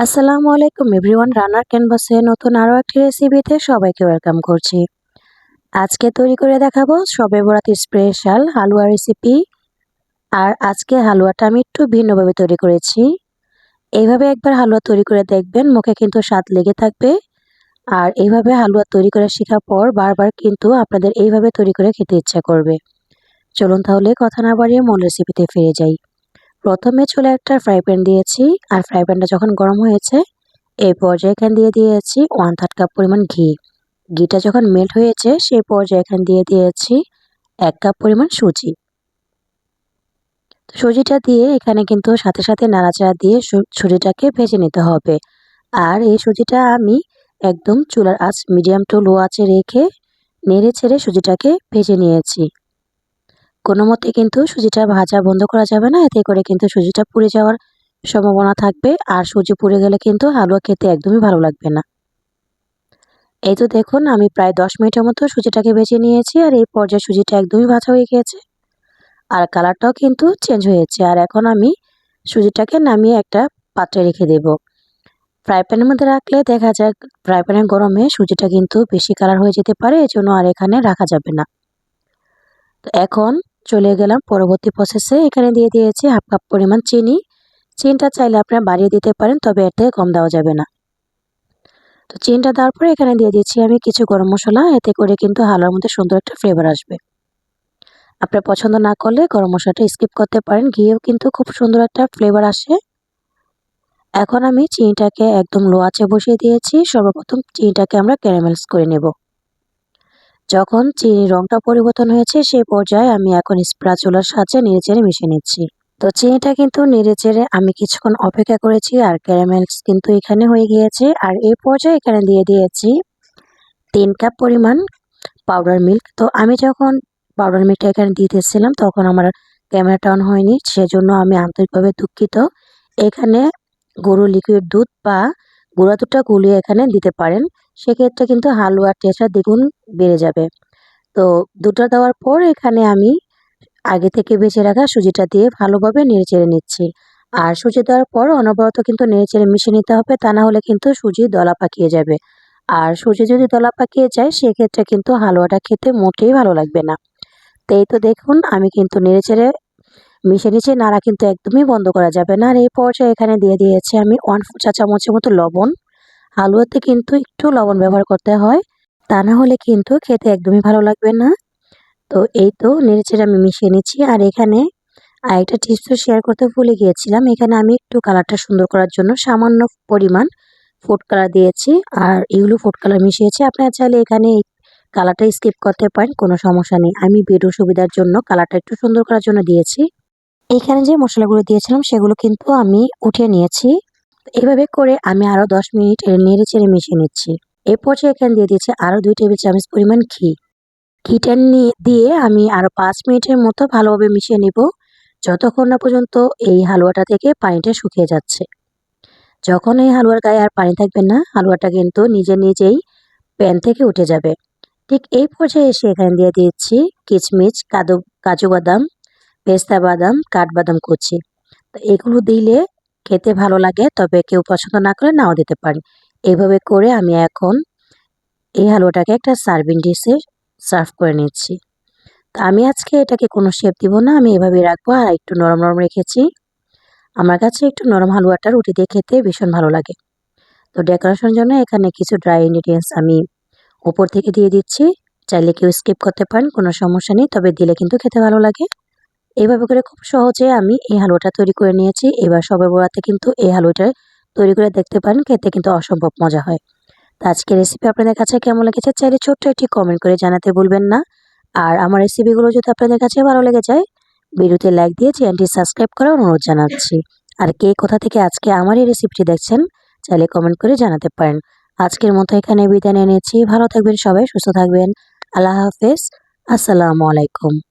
আসসালামু আলাইকুম এভরিওয়ান রান্নার ক্যানভাসে নতুন আরও একটি রেসিপিতে সবাইকে ওয়েলকাম করছি। আজকে তৈরি করে দেখাবো সবে বরাত স্পেশাল হালুয়া রেসিপি আর আজকে হালুয়াটা আমি একটু ভিন্নভাবে তৈরি করেছি। এইভাবে একবার হালুয়া তৈরি করে দেখবেন, মুখে কিন্তু স্বাদ লেগে থাকবে। আর এইভাবে হালুয়া তৈরি করে শেখার পর বারবার কিন্তু আপনাদের এইভাবে তৈরি করে খেতে ইচ্ছা করবে। চলুন তাহলে কথা না বাড়িয়ে মূল রেসিপিতে ফিরে যাই। প্রথমে চুলে একটা ফ্রাই প্যান দিয়েছি, আর ফ্রাই প্যানটা যখন গরম হয়েছে, এই পর্যায়ে এখানে দিয়ে দিয়েছি ওয়ান থার্ড কাপ পরিমাণ ঘি। ঘিটা যখন মেল্ট হয়েছে, সেই পর্যায়ে এখানে দিয়ে দিয়েছি এক কাপ পরিমাণ সুজি। সুজিটা দিয়ে এখানে কিন্তু সাথে সাথে নাড়াচাড়া দিয়ে সুজিটাকে ভেজে নিতে হবে। আর এই সুজিটা আমি একদম চুলার আঁচ মিডিয়াম টু লো আঁচে রেখে নেড়ে ছেড়ে সুজিটাকে ভেজে নিয়েছি। কোনো মতে কিন্তু সুজিটা ভাজা বন্ধ করা যাবে না। এতে করে কিন্তু সুজিটা পুড়ে যাওয়ার সম্ভাবনা থাকবে। আর সুজি পুড়ে গেলে কিন্তু হালুয়া খেতে একদমই ভালো লাগবে না। এই তো দেখুন, আমি প্রায় দশ মিনিটের মতো সুজিটাকে বেছে নিয়েছি আর এই পর্যায়ে সুজিটা একদমই ভাজা হয়ে গিয়েছে। আর কালারটাও কিন্তু চেঞ্জ হয়েছে আর এখন আমি সুজিটাকে নামিয়ে একটা পাত্রে রেখে দেব। ফ্রাই প্যানের মধ্যে রাখলে দেখা যায় ফ্রাই প্যানের গরমে সুজিটা কিন্তু বেশি কালার হয়ে যেতে পারে। এজন্য আর এখানে রাখা যাবে না। তো এখন চলে গেলাম পরবর্তী প্রসেসে এখানে দিয়ে দিয়েছি হাফ কাপ পরিমাণ চিনি। চিনিটা চাইলে আপনারা বাড়িয়ে দিতে পারেন, তবে এর থেকে কম দেওয়া যাবে না। তো চিনিটা দেওয়ার পরে এখানে দিয়ে দিচ্ছি আমি কিছু গরম মশলা। এতে করে কিন্তু হালুয়ার মধ্যে সুন্দর একটা ফ্লেভার আসবে। আপনার পছন্দ না করলে গরম মশলাটা স্কিপ করতে পারেন। ঘিয়েও কিন্তু খুব সুন্দর একটা ফ্লেভার আসে। এখন আমি চিনিটাকে একদম লো আঁচে বসিয়ে দিয়েছি। সর্বপ্রথম চিনিটাকে আমরা ক্যারামেলস করে নেব। যখন চিনির রংটা পরিবর্তন হয়েছে সেই পর্যায়ে আমি এখন স্প্রাচুলার সাহায্যে নেড়ে চেড়ে মিশিয়ে নিচ্ছি। তো চিনিটা কিন্তু নেড়ে চেড়ে আমি কিছুক্ষণ অপেক্ষা করেছি আর ক্যারামেলস কিন্তু এখানে হয়ে গিয়েছে। আর এই পর্যায়ে এখানে দিয়ে দিয়েছি তিন কাপ পরিমাণ পাউডার মিল্ক। তো আমি যখন পাউডার মিল্কটা এখানে দিতেছিলাম তখন আমার ক্যামেরাটা অন হয়নি, সেজন্য আমি আন্তরিকভাবে দুঃখিত। এখানে গরু লিকুইড দুধ বা গুঁড়া দুধটা গুলিয়ে এখানে দিতে পারেন। সেক্ষেত্রে কিন্তু হালুয়ার টেস্টটা দ্বিগুণ বেড়ে যাবে। তো দুটো দেওয়ার পর এখানে আমি আগে থেকে বেঁচে রাখা সুজিটা দিয়ে ভালোভাবে নেড়ে চেড়ে নিচ্ছি। আর সুজি দেওয়ার পর অনবরত কিন্তু নেড়ে চেড়ে মিশিয়ে নিতে হবে, তা না হলে কিন্তু সুজি দলা পাকিয়ে যাবে। আর সুজি যদি দলা পাকিয়ে যায়, সেক্ষেত্রে কিন্তু হালুয়াটা খেতে মোটেই ভালো লাগবে না। তো এই তো দেখুন, আমি কিন্তু নেড়ে চেড়ে মিশে নিচে নাড়া কিন্তু একদমই বন্ধ করা যাবে না। আর এই পর্যায়ে এখানে দিয়ে দিয়েছি আমি ওয়ান চা চামচের মতো লবণ। হালুয়াতে কিন্তু একটু লবণ ব্যবহার করতে হয়। তা না হলে কিন্তু খেতে একদমই ভালো লাগবে না। তো এই তো নেড়েচেড়ে আমি মিশিয়ে নিচ্ছি। আর এখানে আরেকটা টিপসও শেয়ার করতে ভুলে গিয়েছিলাম। এখানে আমি একটু কালারটা সুন্দর করার জন্য সামান্য পরিমাণ ফুড কালার দিয়েছি। আর এগুলো ফুড কালার মিশিয়েছি। আপনারা চাইলে এখানে এই কালারটা স্কিপ করতে পারেন, কোনো সমস্যা নেই। আমি বেডো সুবিধার জন্য কালারটা একটু সুন্দর করার জন্য দিয়েছি। এখানে যে মশলাগুলো দিয়েছিলাম, সেগুলো কিন্তু আমি উঠিয়ে নিয়েছি। এভাবে করে আমি আরও দশ মিনিট নেড়ে চেড়ে মিশিয়ে নিচ্ছি। এ পর্যায়ে এখানে দিয়ে দিচ্ছি আরও দুই টেবিল চামচ পরিমাণ ঘি। ঘিটা দিয়ে আমি আরও পাঁচ মিনিটের মতো ভালোভাবে মিশিয়ে নেব, যতক্ষণ না পর্যন্ত এই হালুয়াটা থেকে পানিটা শুকিয়ে যাচ্ছে। যখন এই হালুয়ার গায়ে আর পানি থাকবে না, হালুয়াটা কিন্তু নিজে নিজেই প্যান থেকে উঠে যাবে। ঠিক এই পর্যায়ে এসে এখানে দিয়ে দিচ্ছি কিচমিচ, কাদু, কাজু বাদাম, পেস্তা বাদাম, কাঠবাদাম কুচি। তো এগুলো দিলে খেতে ভালো লাগে, তবে কেউ পছন্দ না করে নাও দিতে পারেন। এইভাবে করে আমি এখন এই হালুয়াটাকে একটা সার্ভিং ডিশে সার্ভ করে নিচ্ছি। তো আমি আজকে এটাকে কোনো শেপ দিব না, আমি এভাবে রাখব আর একটু নরম নরম রেখেছি। আমার কাছে একটু নরম হালুয়াটা রুটি দিয়ে খেতে ভীষণ ভালো লাগে। তো ডেকোরেশনের জন্য এখানে কিছু ড্রাই ইনগ্রিডিয়েন্টস আমি উপর থেকে দিয়ে দিচ্ছি। চাইলে কেউ স্কিপ করতে পারেন, কোনো সমস্যা নেই, তবে দিলে কিন্তু খেতে ভালো লাগে। এইভাবে করে খুব সহজে আমি এই হালুয়াটা তৈরি করে নিয়েছি। এবার সবে বড়াতে কিন্তু এই হালুয়াটা তৈরি করে দেখতে পারেন, খেতে কিন্তু অসম্ভব মজা হয়। তো আজকের রেসিপি আপনাদের কাছে কেমন লেগেছে চাইলে ছোট্ট একটি কমেন্ট করে জানাতে ভুলবেন না। আর আমার রেসিপিগুলো যদি আপনাদের কাছে ভালো লেগে যায়, ভিডিওতে লাইক দিয়ে চ্যানেলটি সাবস্ক্রাইব করার অনুরোধ জানাচ্ছি। আর কে কোথা থেকে আজকে আমার এই রেসিপিটি দেখছেন, চাইলে কমেন্ট করে জানাতে পারেন। আজকের মতো এখানে বিদায় নিয়ে নিয়েছি ভালো থাকবেন সবাই, সুস্থ থাকবেন। আল্লাহ হাফেজ। আসসালামু আলাইকুম।